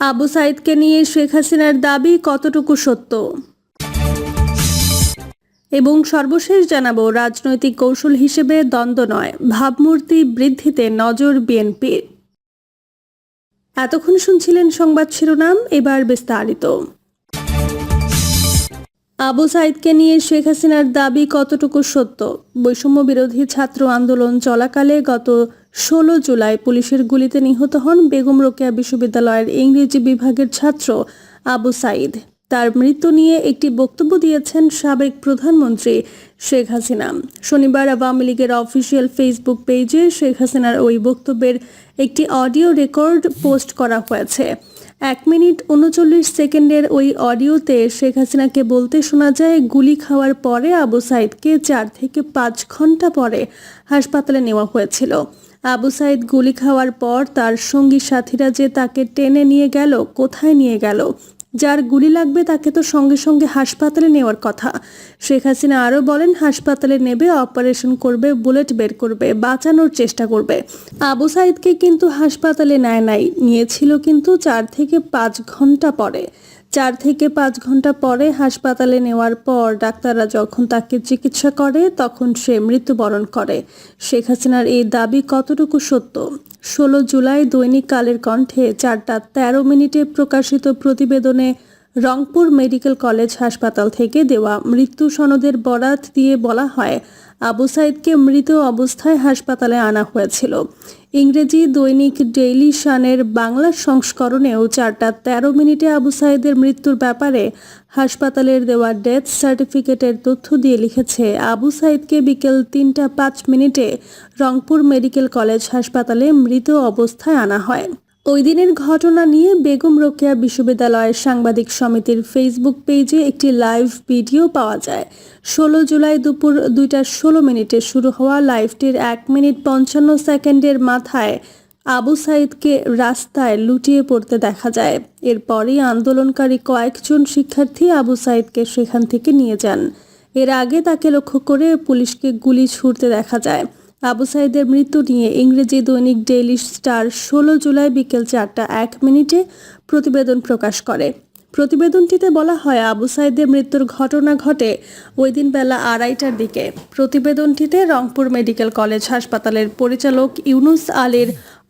আবু সাইদকে নিয়ে শেখ হাসিনার দাবি কতটুকু সত্য? এবং সর্বশেষ জানাব, রাজনৈতিক কৌশল হিসেবে দ্বন্দ্ব নয়, ভাবমূর্তি বৃদ্ধিতে নজর বিএনপির। এতক্ষণ শুনছিলেন সংবাদ শিরোনাম, এবার বিস্তারিত। আবু সাইদকে নিয়ে শেখ হাসিনার দাবি কতটুকু সত্য? বৈষম্য বিরোধী ছাত্র আন্দোলন চলাকালে গত ষোলো জুলাই পুলিশের গুলিতে নিহত হন বেগম রোকেয়া বিশ্ববিদ্যালয়ের ইংরেজি বিভাগের ছাত্র আবু সাইদ। তার মৃত্যু নিয়ে একটি বক্তব্য দিয়েছেন সাবেক প্রধানমন্ত্রী শেখ হাসিনা। শনিবার আওয়ামী লীগের অফিসিয়াল ফেসবুক পেজে শেখ হাসিনার ওই বক্তব্যের একটি অডিও রেকর্ড পোস্ট করা হয়েছে। এক মিনিট উনচল্লিশ সেকেন্ডের ওই অডিওতে শেখ হাসিনাকে বলতে শোনা যায়, গুলি খাওয়ার পরে আবু সাইদকে চার থেকে পাঁচ ঘণ্টা পরে হাসপাতালে নেওয়া হয়েছিল। আবু সাইদ গুলি খাওয়ার পর তার সঙ্গী সাথীরা যে তাকে টেনে নিয়ে গেল, কোথায় নিয়ে গেল যার গুলি লাগবে তাকে তো সঙ্গে সঙ্গে হাসপাতালে নেওয়ার কথা। শেখ হাসিনা আরও বলেন, হাসপাতালে নেবে, অপারেশন করবে, বুলেট বের করবে, বাঁচানোর চেষ্টা করবে। আবু সাইদকে কিন্তু হাসপাতালে নেয় নাই, নিয়েছিল কিন্তু চার থেকে পাঁচ ঘণ্টা পরে। চার থেকে পাঁচ ঘণ্টা পরে হাসপাতালে নেওয়ার পর ডাক্তাররা যখন তাকে চিকিৎসা করে, তখন সে মৃত্যুবরণ করে। শেখ হাসিনার এই দাবি কতটুকু সত্য? ষোলো জুলাই দৈনিক কালের কণ্ঠে চারটা তেরো মিনিটে প্রকাশিত প্রতিবেদনে রংপুর মেডিকেল কলেজ হাসপাতাল থেকে দেওয়া মৃত্যু সনদের বরাত দিয়ে বলা হয় আবু সাইদকে মৃত অবস্থায় হাসপাতালে আনা হয়েছিল। ইংরেজি দৈনিক ডেইলি শানের বাংলা সংস্করণেও চারটা তেরো মিনিটে আবু সাইদের মৃত্যুর ব্যাপারে হাসপাতালের দেওয়া ডেথ সার্টিফিকেটের তথ্য দিয়ে লিখেছে, আবু সাইদকে বিকেল তিনটা পাঁচ মিনিটে রংপুর মেডিকেল কলেজ হাসপাতালে মৃত অবস্থায় আনা হয়। ওই দিনের ঘটনা নিয়ে বেগম রোকেয়া বিশ্ববিদ্যালয়ের সাংবাদিক সমিতির ফেসবুক পেজে একটি লাইভ ভিডিও পাওয়া যায়। ষোলো জুলাই দুপুর দুইটা ষোলো মিনিটে শুরু হওয়া লাইভটির এক মিনিট পঞ্চান্ন সেকেন্ডের মাথায় আবু সাইদকে রাস্তায় লুটিয়ে পড়তে দেখা যায়। এরপরই আন্দোলনকারী কয়েকজন শিক্ষার্থী আবু সাইদকে সেখান থেকে নিয়ে যান। এর আগে তাকে লক্ষ্য করে পুলিশকে গুলি ছুড়তে দেখা যায়। আবু সাইদের মৃত্যু নিয়ে ইংরেজি দৈনিক ডেইলি স্টার ষোলো জুলাই বিকেল চারটা এক মিনিটে প্রতিবেদন প্রকাশ করে। প্রতিবেদনটিতে বলা হয়, আবু সাইদের মৃত্যুর ঘটনা ঘটে ওই দিন বেলা আড়াইটার দিকে। প্রতিবেদনটিতে রংপুর মেডিকেল কলেজ হাসপাতালের পরিচালক ইউনুস আলীর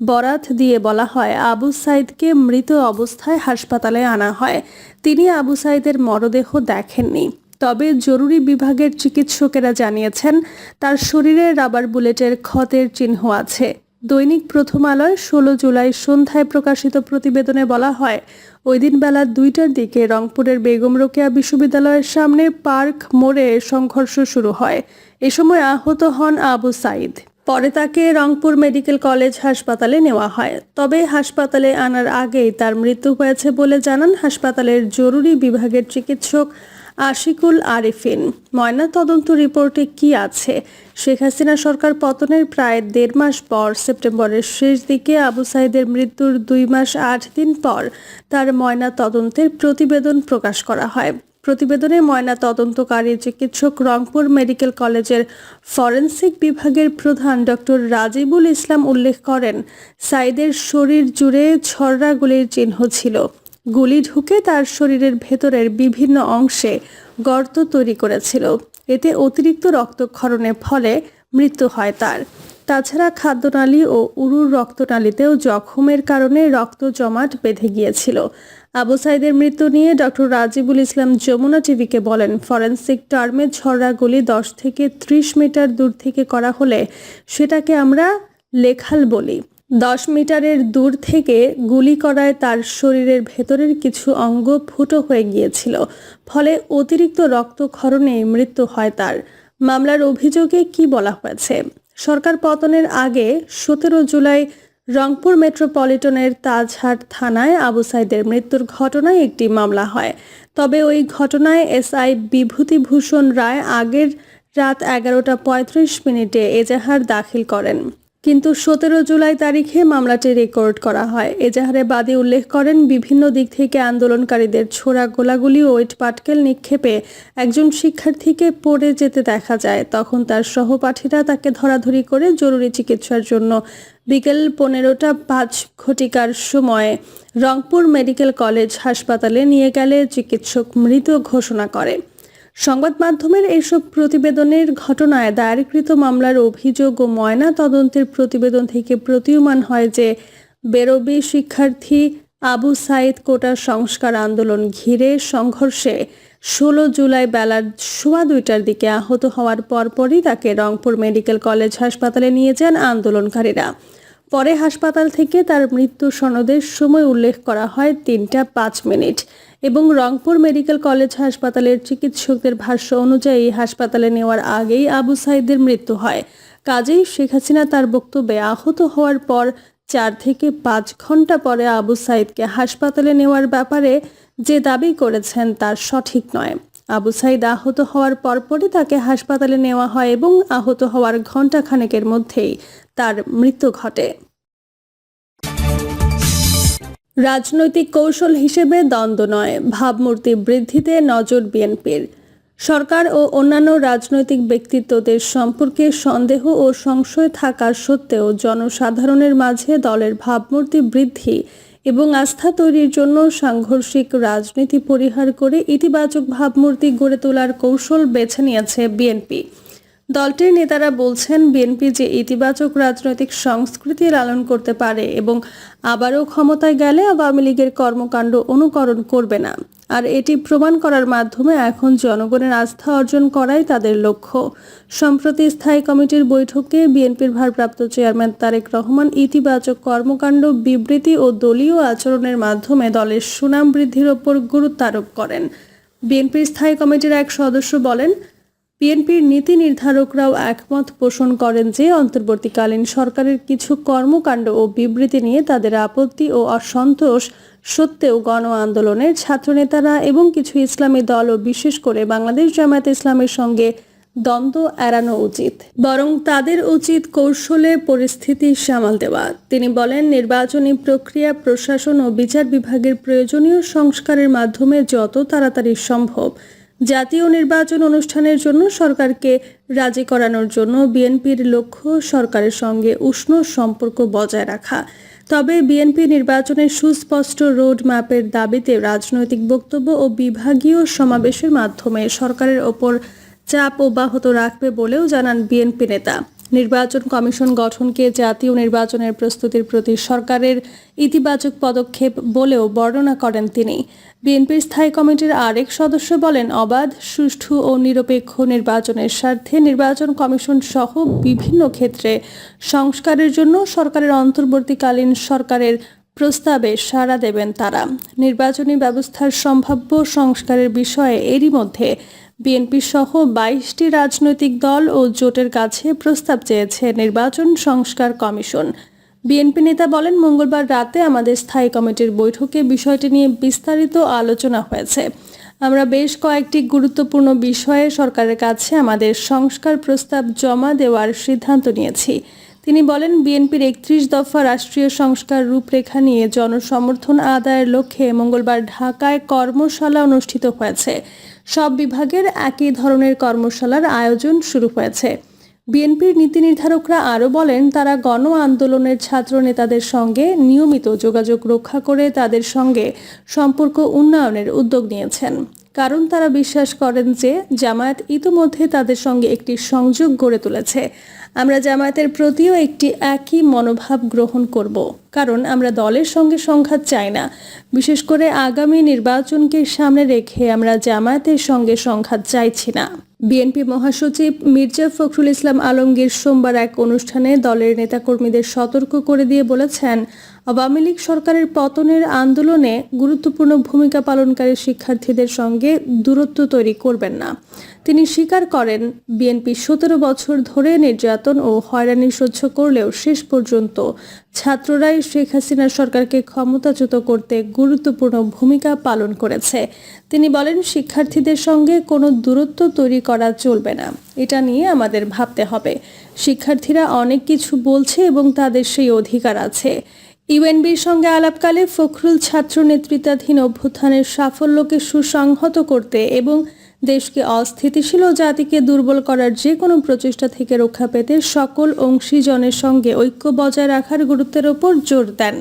বরাত দিয়ে বলা হয়, আবু সাইদকে মৃত অবস্থায় হাসপাতালে আনা হয়। তিনি আবু সাইদের মরদেহ দেখেননি। তবে জরুরি বিভাগের চিকিৎসকেরা জানিয়েছেন, তার শরীরে রাবার বুলেটের ক্ষতের চিহ্ন আছে। দৈনিক প্রথম আলোয় ষোলো জুলাই সন্ধ্যায় প্রকাশিত প্রতিবেদনে বলা হয়, ওই দিন বেলা দুইটার দিকে রংপুরের বেগম রোকেয়া বিশ্ববিদ্যালয়ের সামনে পার্ক মোড়ে সংঘর্ষ শুরু হয়। এ সময় আহত হন আবু সাইদ। পরে তাকে রংপুর মেডিকেল কলেজ হাসপাতালে নেওয়া হয়। তবে হাসপাতালে আনার আগেই তার মৃত্যু হয়েছে বলে জানান হাসপাতালের জরুরি বিভাগের চিকিৎসক আশিকুল আরিফিন। ময়না তদন্ত রিপোর্টে কি আছে? শেখ হাসিনা সরকার পতনের প্রায় দেড় মাস পর সেপ্টেম্বরের শেষ দিকে আবু সাইদের মৃত্যুর দুই মাস আট দিন পর তার ময়না তদন্তের প্রতিবেদন প্রকাশ করা হয়। প্রতিবেদনে ময়না তদন্তকারী চিকিৎসক রংপুর মেডিকেল কলেজের ফরেন্সিক বিভাগের প্রধান ডক্টর রাজিবুল ইসলাম উল্লেখ করেন, সাইদের শরীর জুড়ে ছড়রা গুলির চিহ্ন ছিল। গুলি ঢুকে তার শরীরের ভেতরের বিভিন্ন অংশে গর্ত তৈরি করেছিল। এতে অতিরিক্ত রক্তক্ষরণের ফলে মৃত্যু হয় তার। তাছাড়া খাদ্যনালী ও উরুর রক্তনালীতেও জখমের কারণে রক্ত জমাট বেঁধে গিয়েছিল। আবু সাইদের মৃত্যু নিয়ে ডক্টর রাজিবুল ইসলাম যমুনা টিভিকে বলেন, ফরেন্সিক টার্মে ছড়াগুলি দশ থেকে ত্রিশ মিটার দূর থেকে করা হলে সেটাকে আমরা লেখাল বলি। দশ মিটারের দূর থেকে গুলি করায় তার শরীরের ভেতরের কিছু অঙ্গ ফুটো হয়ে গিয়েছিল, ফলে অতিরিক্ত রক্তক্ষরণে মৃত্যু হয় তার। মামলার অভিযোগে কি বলা হয়েছে? সরকার পতনের আগে সতেরো জুলাই রংপুর মেট্রোপলিটনের তাজহাট থানায় আবু সাইদের মৃত্যুর ঘটনায় একটি মামলা হয়। তবে ওই ঘটনায় এসআই বিভূতিভূষণ রায় আগের রাত এগারোটা পঁয়ত্রিশ মিনিটে এজাহার দাখিল করেন। কিন্তু সতেরো জুলাই তারিখে মামলাটি রেকর্ড করা হয়। এজাহারে বাদী উল্লেখ করেন, বিভিন্ন দিক থেকে আন্দোলনকারীদের ছোড়া গোলাগুলি ও ইট পাটকেল নিক্ষেপে একজন শিক্ষার্থীকে পড়ে যেতে দেখা যায়। তখন তার সহপাঠীরা তাকে ধরাধরি করে জরুরি চিকিৎসার জন্য বিকেল পনেরোটা পাঁচ ঘটিকার সময় রংপুর মেডিকেল কলেজ হাসপাতালে নিয়ে গেলে চিকিৎসক মৃত ঘোষণা করে। সংবাদ মাধ্যমের এইসব প্রতিবেদনের ঘটনায় দায়েরকৃত মামলার অভিযোগ ও ময়না তদন্তের প্রতিবেদন থেকে প্রতীয়মান হয় যে বেরোবি শিক্ষার্থী আবু সাইদ কোটা সংস্কার আন্দোলন ঘিরে সংঘর্ষে ষোলো জুলাই বেলার সোয়া দুইটার দিকে আহত হওয়ার পরপরই তাকে রংপুর মেডিকেল কলেজ হাসপাতালে নিয়ে যান আন্দোলনকারীরা। পরে হাসপাতাল থেকে তার মৃত্যু সনদের সময় উল্লেখ করা হয় তিনটা পাঁচ মিনিট এবং রংপুর মেডিকেল কলেজ হাসপাতালের চিকিৎসকদের ভাষ্য অনুযায়ী হাসপাতালে নেওয়ার আগেই আবু সাইদের মৃত্যু হয়। কাজেই শেখ হাসিনা তার বক্তব্যে আহত হওয়ার পর চার থেকে পাঁচ ঘণ্টা পরে আবু সাইদকে হাসপাতালে নেওয়ার ব্যাপারে যে দাবি করেছেন তার সঠিক নয়। আবু সাইদ আহত হওয়ার পরপরই তাকে হাসপাতালে নেওয়া হয় এবং আহত হওয়ার ঘণ্টা খানেকের মধ্যেই তার মৃত্যু ঘটে। রাজনৈতিক কৌশল হিসেবে দ্বন্দ্ব নয়, ভাবমূর্তি বৃদ্ধিতে নজর বিএনপির। সরকার ও অন্যান্য রাজনৈতিক ব্যক্তিত্বদের সম্পর্কে সন্দেহ ও সংশয় থাকার সত্ত্বেও জনসাধারণের মাঝে দলের ভাবমূর্তি বৃদ্ধি এবং আস্থা তৈরির জন্য সাংঘর্ষিক রাজনীতি পরিহার করে ইতিবাচক ভাবমূর্তি গড়ে তোলার কৌশল বেছে নিয়েছে বিএনপি। দলটির নেতারা বলছেন, বিএনপি যে ইতিবাচক রাজনৈতিক সংস্কৃতি লালন করতে পারে এবং আবারও ক্ষমতায় গেলে আওয়ামী লীগের কর্মকাণ্ড অনুকরণ করবে না। আর এটি প্রমাণ করার মাধ্যমে এখন জনগণের আস্থা অর্জন করাই তাদের লক্ষ্য। সম্প্রতি স্থায়ী কমিটির বৈঠকে বিএনপির ভারপ্রাপ্ত চেয়ারম্যান তারেক রহমান ইতিবাচক কর্মকাণ্ড, বিবৃতি ও দলীয় আচরণের মাধ্যমে দলের সুনাম বৃদ্ধির ওপর গুরুত্ব আরোপ করেন। বিএনপির স্থায়ী কমিটির এক সদস্য বলেন বিএনপির নীতি নির্ধারকরাও একমত পোষণ করেন যে অন্তর্বর্তীকালীন সরকারের কিছু কর্মকাণ্ড ও বিবৃতি নিয়ে তাদের আপত্তি ও অসন্তোষ সত্ত্বেও গণ আন্দোলনের ছাত্রনেতারা এবং কিছু ইসলামী দল ও বিশেষ করে বাংলাদেশ জামায়াত ইসলামের সঙ্গে দ্বন্দ্ব এড়ানো উচিত, বরং তাদের উচিত কৌশলে পরিস্থিতি সামাল দেওয়া। তিনি বলেন, নির্বাচনী প্রক্রিয়া, প্রশাসন ও বিচার বিভাগের প্রয়োজনীয় সংস্কারের মাধ্যমে যত তাড়াতাড়ি সম্ভব জাতীয় নির্বাচন অনুষ্ঠানের জন্য সরকারকে রাজি করানোর জন্য বিএনপির লক্ষ্য সরকারের সঙ্গে উষ্ণ সম্পর্ক বজায় রাখা। তবে বিএনপি নির্বাচনের সুস্পষ্ট রোড ম্যাপের দাবিতে রাজনৈতিক বক্তব্য ও বিভাগীয় সমাবেশের মাধ্যমে সরকারের ওপর চাপ অব্যাহত রাখবে বলেও জানান বিএনপি নেতা। নির্বাচন কমিশন গঠনকে জাতীয় নির্বাচনের প্রস্তুতির প্রতি সরকারের ইতিবাচক পদক্ষেপ বলেও বর্ণনা করেন তিনি। বিএনপির স্থায়ী কমিটির আরেক সদস্য বলেন, অবাধ, সুষ্ঠু ও নিরপেক্ষ নির্বাচনের স্বার্থে নির্বাচন কমিশন সহ বিভিন্ন ক্ষেত্রে সংস্কারের জন্য সরকারের অন্তর্বর্তীকালীন সরকারের প্রস্তাবে সাড়া দেবেন তারা। নির্বাচনী ব্যবস্থার সম্ভাব্য সংস্কারের বিষয়ে এরই মধ্যে বিএনপি সহ বাইশটি রাজনৈতিক দল ও জোটের কাছে প্রস্তাব চেয়েছে নির্বাচন সংস্কার কমিশন। বিএনপি নেতা বলেন, মঙ্গলবার রাতে আমাদের স্থায়ী কমিটির বৈঠকে বিষয়টি নিয়ে বিস্তারিত আলোচনা হয়েছে। আমরা বেশ কয়েকটি গুরুত্বপূর্ণ বিষয়ে সরকারের কাছে আমাদের সংস্কার প্রস্তাব জমা দেওয়ার সিদ্ধান্ত নিয়েছি। তিনি বলেন, বিএনপির একত্রিশ দফা রাষ্ট্রীয় সংস্কার রূপরেখা নিয়ে জনসমর্থন আদায়ের লক্ষ্যে মঙ্গলবার ঢাকায় কর্মশালা অনুষ্ঠিত হয়েছে। সব বিভাগের একই ধরনের কর্মশালার আয়োজন শুরু হয়েছে। বিএনপির নীতি নির্ধারকরা আরও বলেন, তারা গণ আন্দোলনের ছাত্র নেতাদের সঙ্গে নিয়মিত যোগাযোগ রক্ষা করে তাদের সঙ্গে সম্পর্ক উন্নয়নের উদ্যোগ নিয়েছেন। কারণ তারা বিশ্বাস করেন যে জামায়াত ইতোমধ্যে তাদের সঙ্গে একটি সংযোগ গড়ে তুলেছে। আমরা জামায়াতের প্রতিও একটি একই মনোভাব গ্রহণ করব। কারণ আমরা দলের সঙ্গে সংঘাত চাই না। বিশেষ করে আগামী নির্বাচনকে সামনে রেখে আমরা জামায়াতের সঙ্গে সংঘাত চাইছি না। বিএনপি মহাসচিব মির্জা ফখরুল ইসলাম আলমগীর সোমবার এক অনুষ্ঠানে দলের নেতাকর্মীদের সতর্ক করে দিয়ে বলেছেন, আওয়ামী লীগ সরকারের পতনের আন্দোলনে গুরুত্বপূর্ণ ভূমিকা পালনকারী শিক্ষার্থীদের সঙ্গে দূরত্ব তৈরি করবেন না। তিনি স্বীকার করেন, বিএনপি সতেরো বছর ধরে নির্যাতন ও হয়রানি সহ্য করলেও শেষ পর্যন্ত ছাত্ররাই শেখ হাসিনা সরকারকে ক্ষমতাচ্যুত করতে গুরুত্বপূর্ণ ভূমিকা পালন করেছে। তিনি বলেন, শিক্ষার্থীদের সঙ্গে কোনো দূরত্ব তৈরি করা চলবে না। এটা নিয়ে আমাদের ভাবতে হবে। শিক্ষার্থীরা অনেক কিছু বলছে এবং তাদের সেই অধিকার আছে। ইউএনবির সঙ্গে আলাপকালে ফখরুল ছাত্র নেতৃত্বাধীন অভ্যুত্থানের সাফল্যকে সুসংহত করতে এবং দেশকে অস্থিতিশীল ও জাতিকে দুর্বল করার যে কোনো প্রচেষ্টা থেকে রক্ষা পেতে সকল অংশীজনের সঙ্গে ঐক্য বজায় রাখার গুরুত্বের ওপর জোর দেন।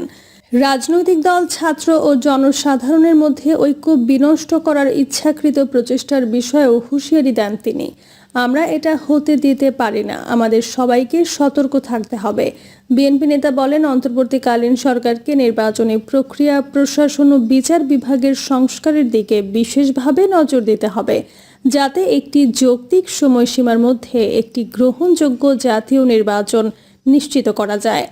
রাজনৈতিক দল, ছাত্র ও জনসাধারণের মধ্যে ঐক্য বিনষ্ট করার ইচ্ছাকৃত প্রচেষ্টার বিষয়েও হুঁশিয়ারি দেন তিনি। আমরা এটা হতে দিতে পারি না। আমাদের সবাইকে সতর্ক থাকতে হবে। বিএনপি নেতা বলেন, অন্তর্বর্তীকালীন সরকারকে নির্বাচনী প্রক্রিয়া, প্রশাসন ও বিচার বিভাগের সংস্কারের দিকে বিশেষভাবে নজর দিতে হবে, যাতে একটি যৌক্তিক সময়সীমার মধ্যে একটি গ্রহণযোগ্য জাতীয় নির্বাচন নিশ্চিত করা যায়।